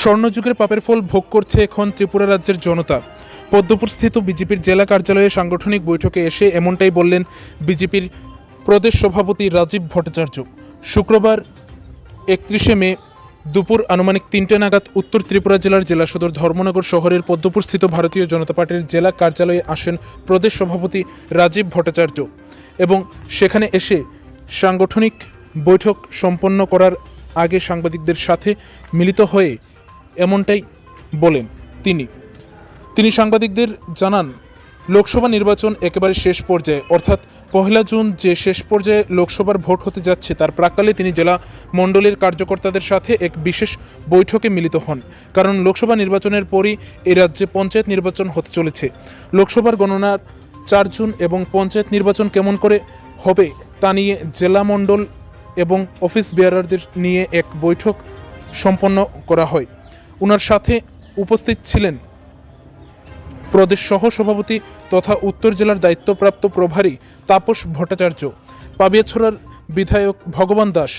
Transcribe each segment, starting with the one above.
স্বর্ণযুগের পাপের ফল ভোগ করছে এখন ত্রিপুরা রাজ্যের জনতা। পদ্মপুরস্থিত বিজেপির জেলা কার্যালয়ে সাংগঠনিক বৈঠকে এসে এমনটাই বললেন বিজেপির প্রদেশ সভাপতি রাজীব ভট্টাচার্য। শুক্রবার একত্রিশে মে দুপুর আনুমানিক তিনটে নাগাদ উত্তর ত্রিপুরা জেলার জেলা সদর ধর্মনগর শহরের পদ্মপুরস্থিত ভারতীয় জনতা পার্টির জেলা কার্যালয়ে আসেন প্রদেশ সভাপতি রাজীব ভট্টাচার্য এবং সেখানে এসে সাংগঠনিক বৈঠক সম্পন্ন করার আগে সাংবাদিকদের সাথে মিলিত হয়ে এমনটাই বলেন তিনি। তিনি সাংবাদিকদের জানান, লোকসভা নির্বাচন একেবারে শেষ পর্যায়ে, অর্থাৎ পহেলা জুন যে শেষ পর্যায়ে লোকসভার ভোট হতে যাচ্ছে, তার প্রাক্কালে তিনি জেলা মণ্ডলের কার্যকর্তাদের সাথে এক বিশেষ বৈঠকে মিলিত হন। কারণ লোকসভা নির্বাচনের পরই এই রাজ্যে পঞ্চায়েত নির্বাচন হতে চলেছে। লোকসভার গণনার চার জুন এবং পঞ্চায়েত নির্বাচন কেমন করে হবে তা নিয়ে জেলা মণ্ডল এবং অফিস বেয়ারারদের নিয়ে এক বৈঠক সম্পন্ন করা হয়। ওনার সাথে উপস্থিত ছিলেন। প্রদেশ সহ সভাপতি তথা উত্তর জেলার দায়িত্বপ্রাপ্ত প্রভারী তাপস ভট্টাচার্য, পাবিয়াছড়ার বিধায়ক ভগবান দাস,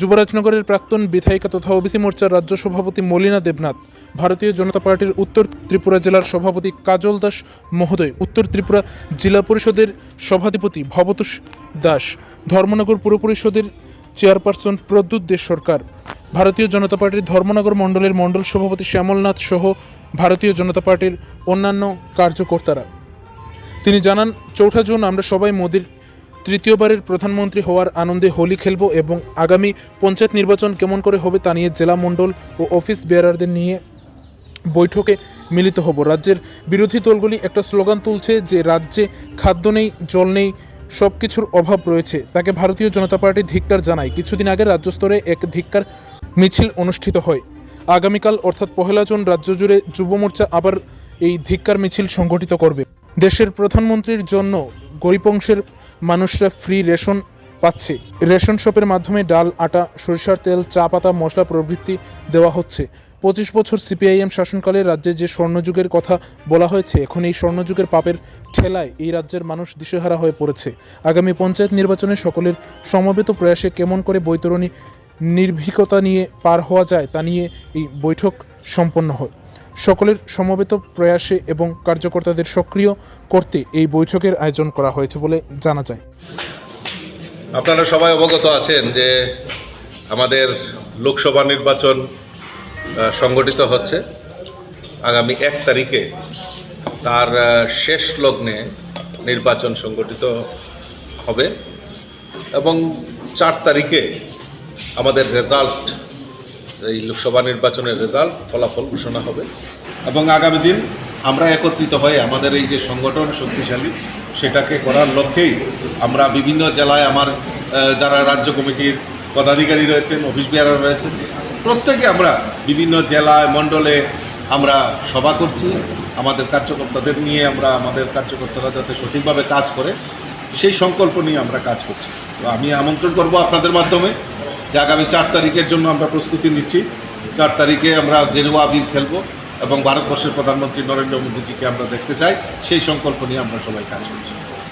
যুবরাজনগরের প্রাক্তন বিধায়িকা তথা ওবিসি মোর্চার রাজ্য সভাপতি মলিনা দেবনাথ, ভারতীয় জনতা পার্টির উত্তর ত্রিপুরা জেলার সভাপতি কাজল দাস মহোদয়, উত্তর ত্রিপুরা জেলা পরিষদের সভাধিপতি ভবতোষ দাস, ধর্মনগর পুর পরিষদের চেয়ারপারসন প্রদ্যুৎ দেশ সরকার ভারতীয় জনতা পার্টির ধর্মনগর মণ্ডলের মণ্ডল সভাপতি শ্যামলনাথ সহ ভারতীয় জনতা পার্টির অন্যান্য কার্যকর্তারা। তিনি জানান, চৌঠা জুন আমরা সবাই মোদির তৃতীয়বারের প্রধানমন্ত্রী হওয়ার আনন্দে হোলি খেলব এবং আগামী পঞ্চায়েত নির্বাচন কেমন করে হবে তা নিয়ে জেলা মণ্ডল ও অফিস বেয়ারারদের নিয়ে বৈঠকে মিলিত হব। রাজ্যের বিরোধী দলগুলি একটা স্লোগান তুলছে যে, রাজ্যে খাদ্য নেই, জল নেই সব কিছুর অভাব রয়েছে। তাকে ভারতীয় জনতা পার্টি ধিক্কার জানায়। কিছুদিন আগে রাজ্য স্তরে এক ধিক্কার মিছিল অনুষ্ঠিত হয়। আগামীকাল, অর্থাৎ পহেলা জুন, রাজ্য জুড়ে যুব মোর্চা আবার এই ধিক্কার মিছিল সংগঠিত করবে। দেশের প্রধানমন্ত্রীর জন্য গরিব অংশের মানুষরা ফ্রি রেশন পাচ্ছে। রেশন শপের মাধ্যমে ডাল, আটা, সরিষার তেল, চা পাতা, মশলা প্রভৃতি দেওয়া হচ্ছে। পঁচিশ বছর সিপিআইএম শাসনকালে রাজ্যে যে স্বর্ণযুগের কথা বলা হয়েছে, এখন এই স্বর্ণযুগের পাপের ঠেলায় এই রাজ্যের মানুষ দিশেহারা হয়ে পড়েছে। আগামী পঞ্চায়েত নির্বাচনে সকলের সমবেত প্রয়াসে কেমন করে বৈতরণী নির্ভীকতা নিয়ে পার হওয়া যায় তা নিয়ে এই বৈঠক সম্পন্ন হয়। সকলের সমবেত প্রয়াসে এবং কার্যকর্তাদের সক্রিয় করতে এই বৈঠকের আয়োজন করা হয়েছে বলে জানা যায়। আপনারা সবাই অবগত আছেন যে আমাদের লোকসভা নির্বাচন সংগঠিত হচ্ছে। আগামী এক তারিখে তার শেষ লগ্নে নির্বাচন সংগঠিত হবে এবং চার তারিখে আমাদের রেজাল্ট এই লোকসভা নির্বাচনের রেজাল্ট ফলাফল ঘোষণা হবে এবং আগামী দিন আমরা একত্রিত হয়ে আমাদের এই যে সংগঠন শক্তিশালী, সেটাকে করার লক্ষ্যেই আমরা বিভিন্ন জেলায় আমার যারা রাজ্য কমিটির পদাধিকারী রয়েছেন, অফিস বিহারা রয়েছেন প্রত্যেকে আমরা বিভিন্ন জেলায়, মণ্ডলে আমরা সভা করছি। আমাদের কার্যকর্তাদের নিয়ে আমরা, আমাদের কার্যকর্তারা যাতে সঠিকভাবে কাজ করে, সেই সংকল্প নিয়ে আমরা কাজ করছি। তো আমি আমন্ত্রণ করব আপনাদের মাধ্যমে যে আগামী চার তারিখের জন্য আমরা প্রস্তুতি নিচ্ছি। চার তারিখে আমরা গেরুয়া আবির খেলব এবং ভারতবর্ষের প্রধানমন্ত্রী নরেন্দ্র মোদীজিকে আমরা দেখতে চাই। সেই সংকল্প নিয়ে আমরা সবাই কাজ করছি।